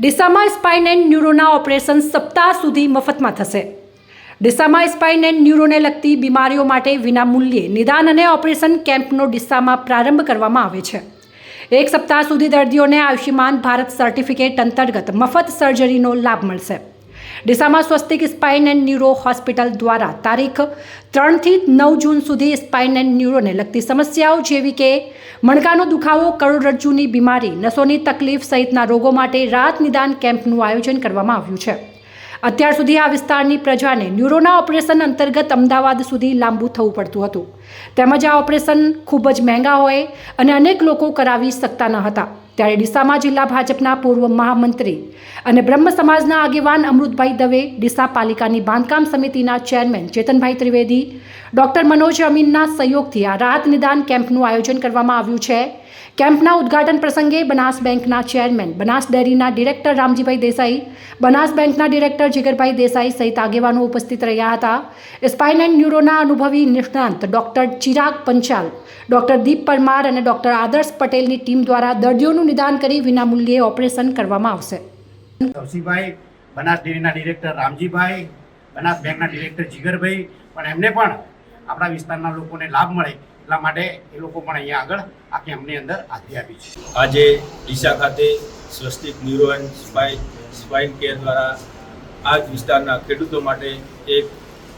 ડીસામાં spine and ન્યુરોના operation સપ્તાહ સુધી મફતમાં થશે. ડીસામાં સ્પાઇન એન્ડ ન્યુરોને લગતી બીમારીઓ માટે વિનામૂલ્યે નિદાન અને ઓપરેશન કેમ્પનો ડીસામાં પ્રારંભ કરવામાં આવે છે. એક સપ્તાહ સુધી દર્દીઓને આયુષ્યમાન ભારત સર્ટિફિકેટ અંતર્ગત મફત સર્જરીનો લાભ મળશે. ડીસામાં Swastik spine and neuro hospital દ્વારા તારીખ ત્રણથી નવ જૂન સુધી સ્પાઇન એન્ડ ન્યુરોને લગતી સમસ્યાઓ જેવી કે મણકાનો દુખાવો, કરોડરજ્જુની બીમારી, નસોની તકલીફ સહિતના રોગો માટે રાત નિદાન કેમ્પનું આયોજન કરવામાં આવ્યું છે. અત્યાર સુધી આ વિસ્તારની પ્રજાને ન્યુરોના ઓપરેશન અંતર્ગત અમદાવાદ સુધી લાંબુ થવું પડતું હતું. તેમજ આ ઓપરેશન ખૂબ જ મહેંગા હોય અને અનેક લોકો કરાવી શકતા ન હતા. ત્યારે ડીસામાં જિલ્લા ભાજપના પૂર્વ મહામંત્રી અને બ્રહ્મ સમાજના આગેવાન અમૃતભાઈ દવે ડીસા પાલિકાની બાંધકામ સમિતિના ચેરમેન ચેતનભાઈ ત્રિવેદી, ડોક્ટર મનોજ અમીનના સહયોગથી આ રાહત નિદાન કેમ્પનું આયોજન કરવામાં આવ્યું છે. કેમ્પના ઉદ્ઘાટન પ્રસંગે બનાસ બેંકના ચેરમેન, બનાસ ડેરીના ડિરેક્ટર રામજીભાઈ દેસાઈ, બનાસ બેંકના ડિરેક્ટર જીગરભાઈ દેસાઈ સહિત આગેવાનો ઉપસ્થિત રહ્યા હતા. સ્પાઇન એન્ડ ન્યુરોના અનુભવી નિષ્ણાંત ડોક્ટર ચિરાગ પંચાલ, ડોક્ટર દીપ પરમાર અને ડોક્ટર આદર્શ પટેલની ટીમ દ્વારા દર્દીઓનું નિદાન કરી વિનામૂલ્યે ઓપરેશન કરવામાં આવશે. તવસીભાઈ બનાસ ડેરીના ડિરેક્ટર રામજીભાઈ, બનાસ બેંકના ડિરેક્ટર જીગરભાઈ, પણ એમને પણ આપણા વિસ્તારના લોકોને લાભ મળે. એટલા માટે એ લોકો પણ અહીંયા આગળ આ કેમ્પની અંદર હાજરી આપી છે. આજે ડીસા ખાતે Swastik neuro and spine spine care દ્વારા આ જ વિસ્તારના ખેડૂતો માટે એક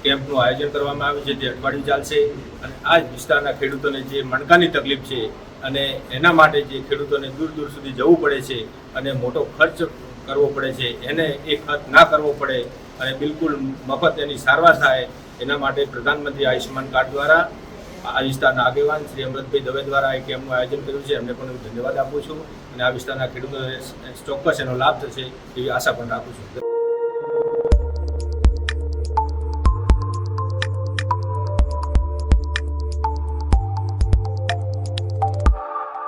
કેમ્પનું આયોજન કરવામાં આવ્યું છે, જે અઠવાડિયું ચાલશે. અને આ જ વિસ્તારના ખેડૂતોને જે મણકાની તકલીફ છે અને એના માટે જે ખેડૂતોને દૂર દૂર સુધી જવું પડે છે અને મોટો ખર્ચ કરવો પડે છે, એને એ ખર્ચ ના કરવો પડે અને બિલકુલ મફત એની સારવાર થાય એના માટે પ્રધાનમંત્રી આયુષ્યમાન કાર્ડ દ્વારા આ વિસ્તારના આગેવાન શ્રી અમૃતભાઈ દવે દ્વારા આ કેમ્પનું આયોજન કર્યું છે. એમને પણ ધન્યવાદ આપું છું અને આ વિસ્તારના ખેડૂતોને ચોક્કસ એનો લાભ થશે એવી આશા પણ રાખું છું.